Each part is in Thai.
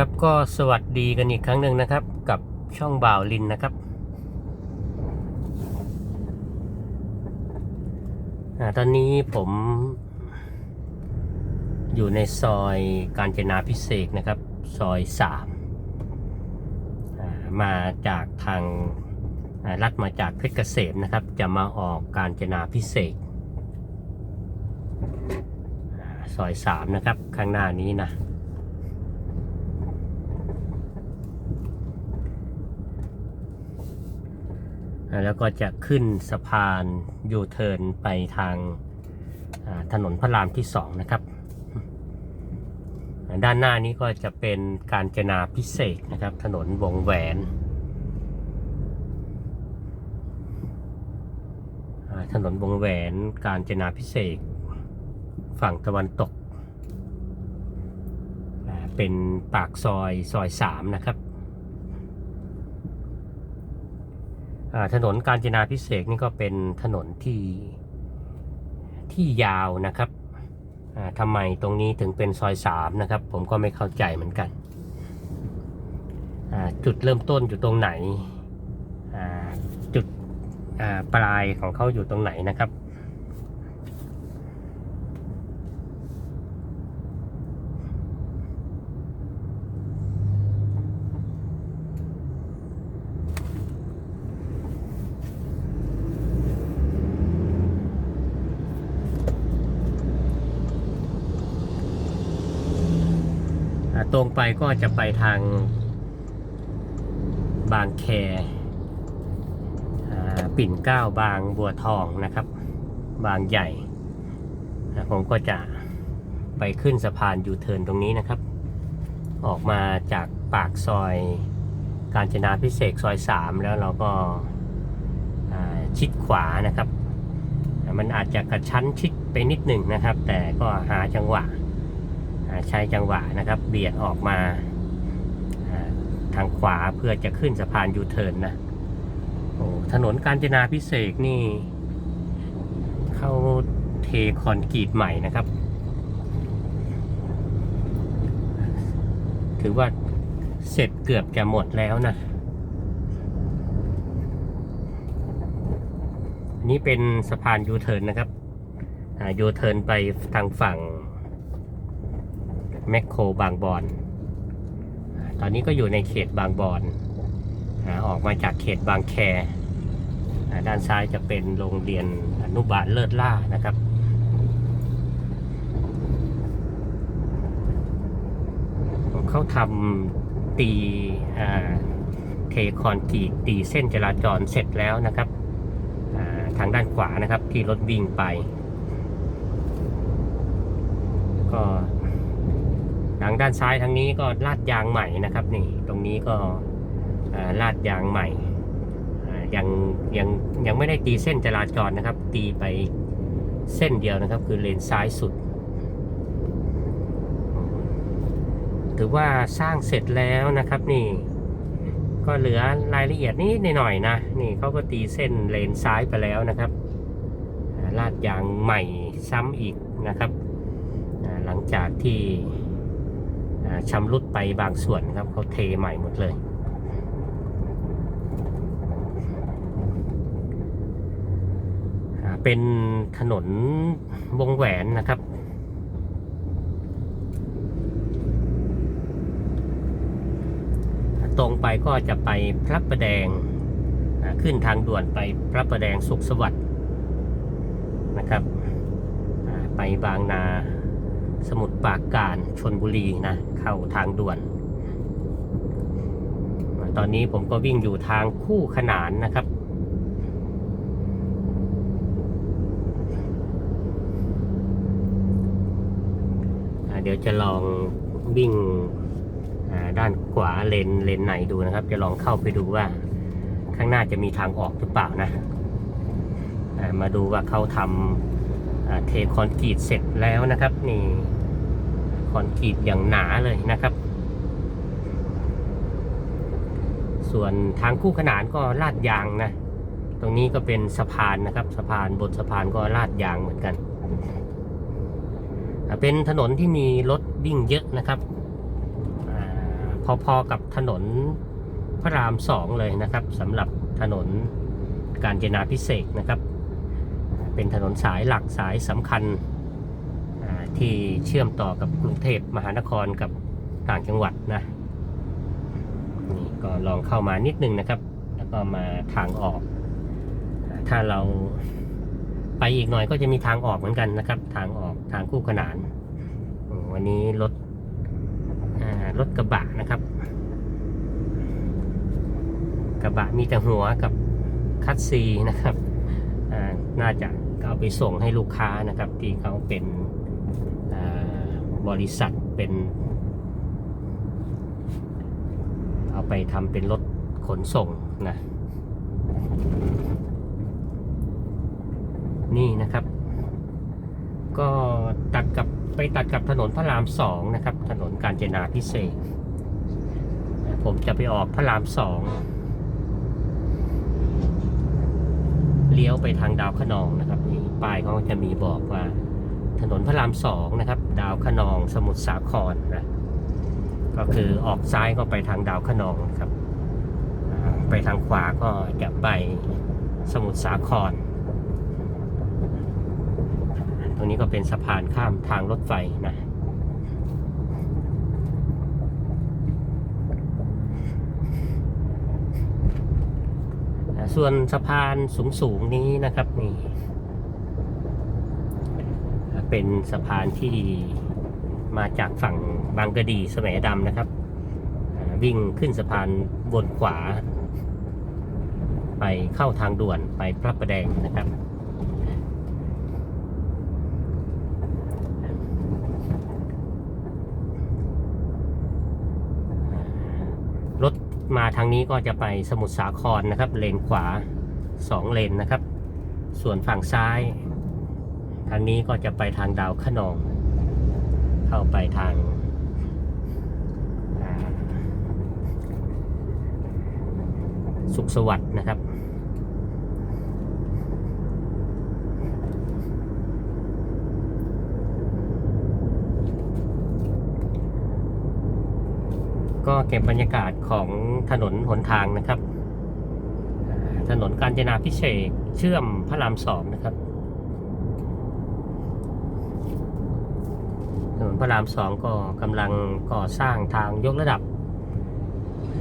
ครับก็สวัสดีกันอีกครั้งหนึ่งนะครับ กับช่องบ่าวลินนะครับอาตอนนี้ผม อยู่ในซอยการจนาพิเศษนะครับ ซอยสามอ่ามาจากทางอ่าลัดมาจากเพชรเกษมนะครับ จะมาออกการจนาพิเศษอ่าซอยสามนะครับ ข้างหน้านี้นะ แล้วก็จะขึ้นสะพานยูเทิร์นไปทางถนนพระรามที่สองนะครับ ด้านหน้านี้ก็จะเป็นการจนาพิเศษนะครับ ถนนวงแหวน ถนนวงแหวนการจนาพิเศษ ฝั่งตะวันตก เป็นปากซอยซอยสามนะครับ อ่า ถนนกาญจนาพิเศษนี่ก็เป็นถนนที่ที่ยาวนะครับอ่าทำไมตรงนี้ถึงเป็นซอยสามนะครับ ผมก็ไม่เข้าใจเหมือนกัน จุดเริ่มต้นอยู่ตรงไหนจุดปลายของเขาอยู่ตรงไหนนะครับ ตรงไปก็จะไปทางบางแคอ่าปิ่นเก้าบางบัวทองนะครับ บางใหญ่ ผมก็จะไปขึ้นสะพานยูเทิร์นตรงนี้นะครับ ออกมาจากปากซอยการจนาพิเศษซอยสามแล้วเราก็ชิดขวานะครับ มันอาจจะกระชั้นชิดไปนิดหนึ่งนะครับ แต่ก็หาจังหวะ ใช้จังหวะนะครับ เบียดออกมาทางขวาเพื่อจะขึ้นสะพานยูเทิร์นนะโอ้ถนนกาญจนาพิเศษนี่ เข้าเทคอนกรีตใหม่นะครับ ถือว่าเสร็จเกือบจะหมดแล้วนะนนี้เป็นสะพานยูเทิร์นนะครับยูเทิร์นไปทางฝั่ง แมคโครบางบอน ตอนนี้ก็อยู่ในเขตบางบอนอออกมาจากเขตบางแคอ่าด้านซ้ายจะเป็นโรงเรียนอนุบาลเลิศล่านะครับ เขาทำตีเทคอนกรีตตีเส้นจราจรเสร็จแล้วนะครับ ทางด้านขวานะครับที่รถวิ่งไป ก็ ทางด้านซ้ายทางนี้ก็ลาดยางใหม่นะครับนี่ตรงนี้ก็ลาดยางใหม่ยังยังยังไม่ได้ตีเส้นจราจรนะครับ ตีไปเส้นเดียวนะครับ คือเลนซ้ายสุด ถือว่าสร้างเสร็จแล้วนะครับนี่ก็เหลือรายละเอียดนิดหน่อยนะนี่เขาก็ตีเส้นเลนซ้ายไปแล้วนะครับลาดยางใหม่ซ้ำอีกนะครับ หลังจากที่ ชำรุดไปบางส่วนครับเขาเทใหม่หมดเลยเป็นถนนวงแหวนนะครับ ตรงไปก็จะไปพระประแดงขึ้นทางด่วนไปพระประแดงสุขสวัสดิ์นะครับไปบางนา สมุทรปราการชนบุรีนะ เข้าทางด่วน ตอนนี้ผมก็วิ่งอยู่ทางคู่ขนานนะครับเดี๋ยวจะลองวิ่งด้านขวาเลนเลนไหนดูนะครับ จะลองเข้าไปดูว่าข้างหน้าจะมีทางออกหรือเปล่านะ มาดูว่าเขาทำเทคอนกรีตเสร็จแล้วนะครับ นี่ คอนกรีตอย่างหนาเลยนะครับ ส่วนทางคู่ขนานก็ลาดยางนะ ตรงนี้ก็เป็นสะพานนะครับ สะพานบนสะพานก็ลาดยางเหมือนกัน เป็นถนนที่มีรถวิ่งเยอะนะครับอพอๆกับถนนพระรามสองเลยนะครับสำหรับถนนการเจนาพิเศษนะครับ เป็นถนนสายหลักสายสำคัญ ที่เชื่อมต่อกับกรุงเทพมหานครกับต่างจังหวัดนะนี่ก็ลองเข้ามานิดนึงนะครับ แล้วก็มาทางออก ถ้าเราไปอีกหน่อยก็จะมีทางออกเหมือนกันนะครับ ทางออกทางคู่ขนาน วันนี้รถรถกระบะนะครับ กระบะมีแต่หัวกับคัดซีนะครับน่าจะเอาไปส่งให้ลูกค้านะครับ ที่เขาเป็น บริษัทเป็น เอาไปทำเป็นรถขนส่งนะ นี่นะครับ ก็ตัดกับไปตัดกับถนนพระรามสองนะครับ ถนนกาญจนาพิเศษ ผมจะไปออกพระรามสองเลี้ยวไปทางดาวขนองนะครับนี่ป้ายเขาจะมีบอกว่า ถนนพระรามสองนะครับ ดาวขนองสมุทรสาครนะก็คือออกซ้ายก็ไปทางดาวขนองครับ ไปทางขวาก็จะไปสมุทรสาคร ตรงนี้ก็เป็นสะพานข้ามทางรถไฟนะส่วนสะพานสูงๆนี้นะครับนี่ เป็นสะพานที่มาจากฝั่งบางกะดีแสมดำนะครับ วิ่งขึ้นสะพานวนขวา ไปเข้าทางด่วนไปพระประแดงนะครับ รถมาทางนี้ก็จะไปสมุทรสาครนะครับ เลนขวาสองเลนนะครับ ส่วนฝั่งซ้าย ทางนี้ก็จะไปทางดาวขนอง เข้าไปทางสุขสวัสดิ์นะครับ ก็เก็บบรรยากาศของถนนหนทางนะครับ ถนนกาญจนาพิเศษเชื่อมพระรามสองนะครับ ถนน พระรามสองก็กำลังก่อสร้างทางยกระดับ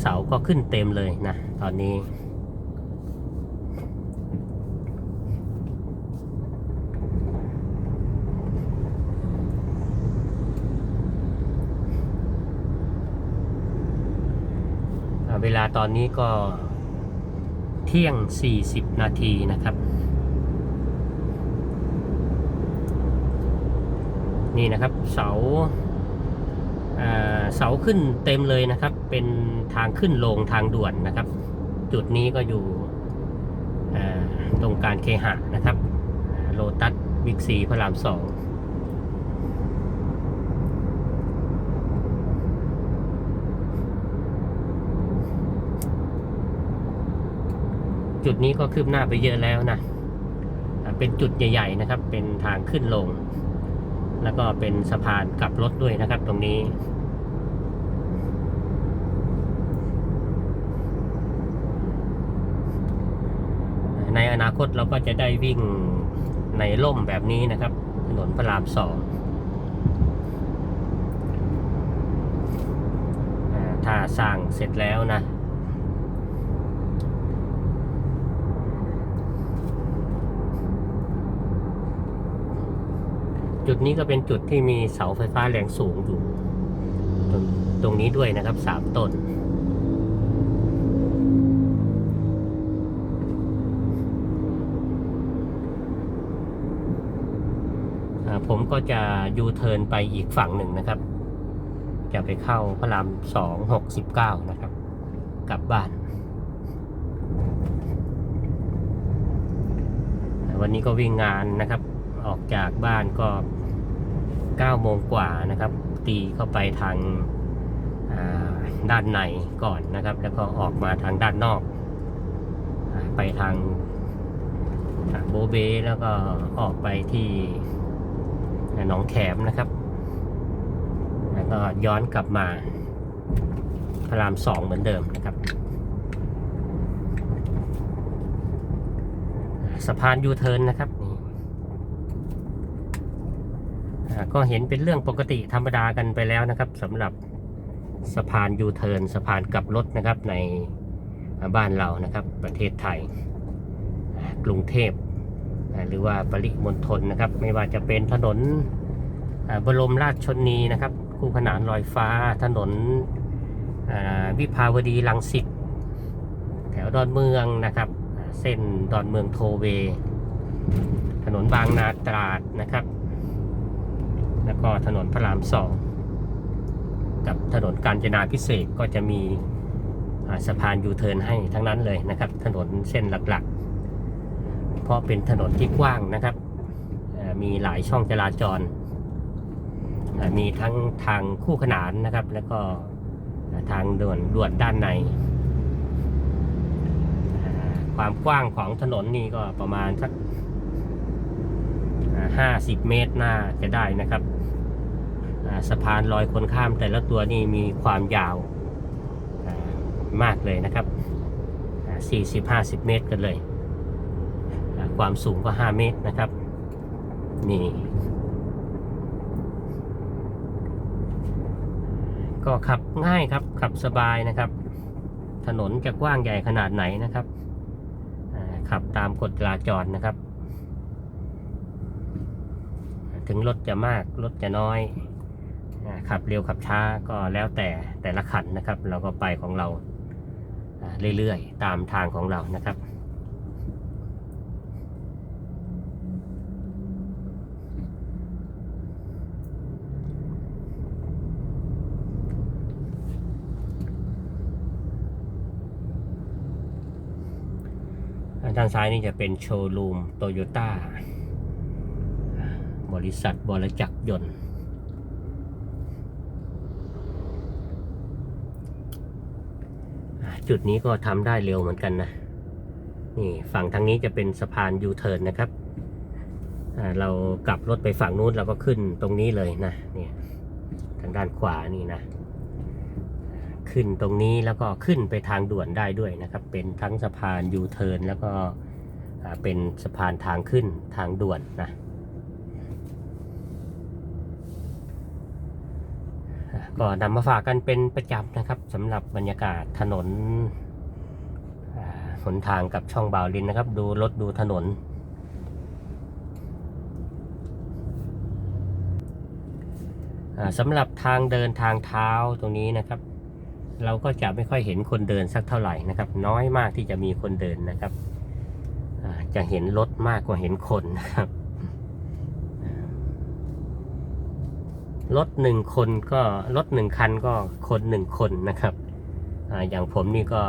เสาก็ขึ้นเต็มเลยนะตอนนี้ เวลาตอนนี้ก็เที่ยง 40 นาทีนะครับ นี่นะครับเสาอ่าเสาขึ้นเต็มเลยนะครับ เป็นทางขึ้นลงทางด่วนนะครับ จุดนี้ก็อยู่ตรงการเคหะนะครับโลตัสบิ๊กซีพระรามสองจุดนี้ก็คืบหน้าไปเยอะแล้วนะ เป็นจุดใหญ่ ๆ นะครับ เป็นทางขึ้นลง แล้วก็เป็นสะพานกลับรถด้วยนะครับ ตรงนี้ ในอนาคตเราก็จะได้วิ่งในร่มแบบนี้นะครับ ถนนพระรามสองถ้าสร้างเสร็จแล้วนะ จุดนี้ก็เป็นจุดที่มีเสาไฟฟ้าแรงสูงอยู่ตรงตรงนี้ด้วยนะครับสามต้นผมก็จะยูเทิร์นไปอีกฝั่งหนึ่งนะครับ จะไปเข้าพระรามสองหกสิบเก้านะครับ กลับบ้าน วันนี้ก็วิ่งงานนะครับ ออกจากบ้านก็ 9โมงกว่านะครับ ตีเข้าไปทางาด้านในก่อนนะครับ แล้วก็ออกมาทางด้านนอกอไปทางโบเบแล้วก็ออกไปที่หนองแขมนะครับ แล้วก็ย้อนกลับมาระรามสองเหมือนเดิมนะครับสะพานยูเทิร์นนะครับนี่อ่า ก็เห็นเป็นเรื่องปกติธรรมดากันไปแล้วนะครับสำหรับสะพานยูเทิร์นสะพานกลับรถนะครับในบ้านเรานะครับ ประเทศไทย กรุงเทพ หรือว่าปริมณฑลนะครับ ไม่ว่าจะเป็นถนนบรมราชชนีนะครับ คู่ขนานลอยฟ้าถนนวิภาวดีรังสิตแถวดอนเมืองนะครับ เส้นดอนเมืองโทเว ถนนบางนาตราดนะครับ แล้วก็ถนนพระรามสองกับถนนกาญจนาพิเศษก็จะมีสะพานยูเทิร์นให้ทั้งนั้นเลยนะครับ ถนนเส้นหลักๆ เพราะเป็นถนนที่กว้างนะครับมีหลายช่องจราจร มีทั้งทางคู่ขนานนะครับ แล้วก็ทางด่วนด่วนด้านใน ความกว้างของถนนนี่ก็ประมาณสักห้าสิบเมตรน่าจะได้นะครับ สะพานลอยคนข้ามแต่ละตัวนี่มีความยาวมากเลยนะครับสี่สิบห้าสิบเมตรกันเลย ความสูงก็ห้าเมตรนะครับ นี่ ก็ขับง่ายครับ ขับสบายนะครับ ถนนจะกว้างใหญ่ขนาดไหนนะครับ ขับตามกฎจราจรนะครับ ถึงรถจะมาก รถจะน้อย ขับเร็วขับช้าก็แล้วแต่แต่ละคันนะครับ เราก็ไปของเราอ่าเรื่อยๆ ตามทางของเรานะครับด้านซ้ายนี่จะเป็นโชว์รูมโตโยต้าบริษัทบรจักรยนต์ จุดนี้ก็ทำได้เร็วเหมือนกันนะ นี่ฝั่งทางนี้จะเป็นสะพานยูเทิร์นนะครับ เรากลับรถไปฝั่งนู้นเราก็ขึ้นตรงนี้เลยนะเนี่ยทางด้านขวานี่นะ ขึ้นตรงนี้แล้วก็ขึ้นไปทางด่วนได้ด้วยนะครับ เป็นทั้งสะพานยูเทิร์นแล้วก็เป็นสะพานทางขึ้นทางด่วนนะอ่า ก็นำมาฝากกันเป็นประจำนะครับสำหรับบรรยากาศถนนหนทางกับช่องบาวลินนะครับ ดูรถดูถนน สำหรับทางเดินทางเท้าตรงนี้นะครับ เราก็จะไม่ค่อยเห็นคนเดินสักเท่าไหร่นะครับ น้อยมากที่จะมีคนเดินนะครับ จะเห็นรถมากกว่าเห็นคนนะครับ รถหนึ่งคนก็รถหนึ่งคันก็คนหนึ่งคนนะครับออย่างผมนี่ก็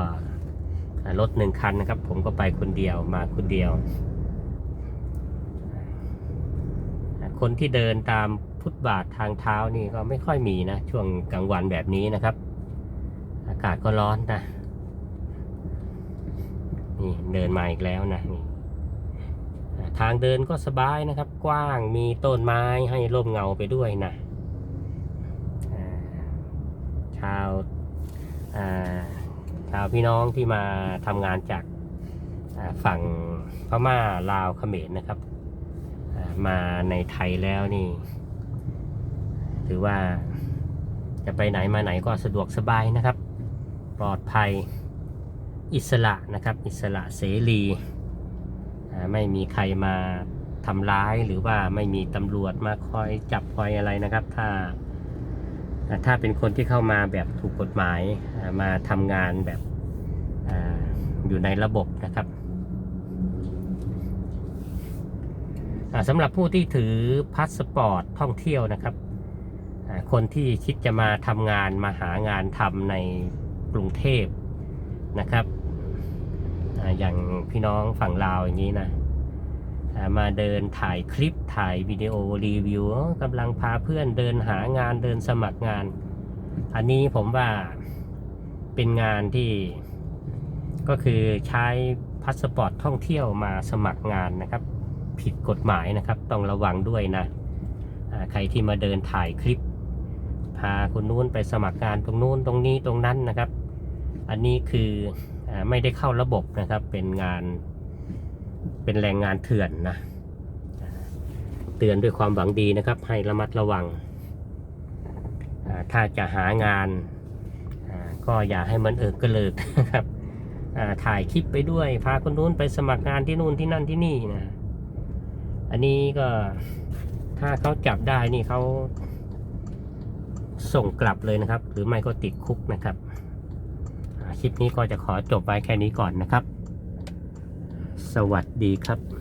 รถหนึ่งคันนะครับ ผมก็ไปคนเดียวมาคนเดียว คนที่เดินตามฟุตบาททางเท้านี่ก็ไม่ค่อยมีนะ ช่วงกลางวันแบบนี้นะครับ อากาศก็ร้อนนะนี่เดินมาอีกแล้วนะนี่ทางเดินก็สบายนะครับ กว้างมีต้นไม้ให้ร่มเงาไปด้วยนะ ชาวชาวพี่น้องที่มาทำงานจากฝั่งพม่าลาวเขมรนะครับ มาในไทยแล้วนี่ถือว่าจะไปไหนมาไหนก็สะดวกสบายนะครับ ปลอดภัยอิสระนะครับ อิสระเสรีไม่มีใครมาทำร้ายหรือว่าไม่มีตำรวจมาคอยจับคอยอะไรนะครับ ถ้า ถ้าเป็นคนที่เข้ามาแบบถูกกฎหมายมาทำงานแบบออยู่ในระบบนะครับสำหรับผู้ที่ถือพาสปอร์ตท่องเที่ยวนะครับ คนที่คิดจะมาทำงานมาหางานทำในกรุงเทพนะครับ อย่างพี่น้องฝั่งลาวอย่างนี้นะ มาเดินถ่ายคลิปถ่ายวิดีโอรีวิวกำลังพาเพื่อนเดินหางานเดินสมัครงาน อันนี้ผมว่าเป็นงานที่ก็คือใช้พาสปอร์ตท่องเที่ยวมาสมัครงานนะครับ ผิดกฎหมายนะครับ ต้องระวังด้วยนะใครที่มาเดินถ่ายคลิป พาคนนู้นไปสมัครงานตรงนู้นตรงนี้ตรงนั้นนะครับ อันนี้คืออไม่ได้เข้าระบบนะครับเป็นงาน เป็นแรงงานเถื่อนนะ เตือนด้วยความหวังดีนะครับ ให้ระมัดระวัง ถ้าจะหางาน ก็อย่าให้มันเอิกกระเลิกนะครับถ่ายคลิปไปด้วย พาคนนู้นไปสมัครงานที่นู่นที่นั่นที่นี่นะ อันนี้ก็ถ้าเขาจับได้นี่เขาส่งกลับเลยนะครับ หรือไม่ก็ติดคุกนะครับ คลิปนี้ก็จะขอจบไว้แค่นี้ก่อนนะครับ สวัสดีครับ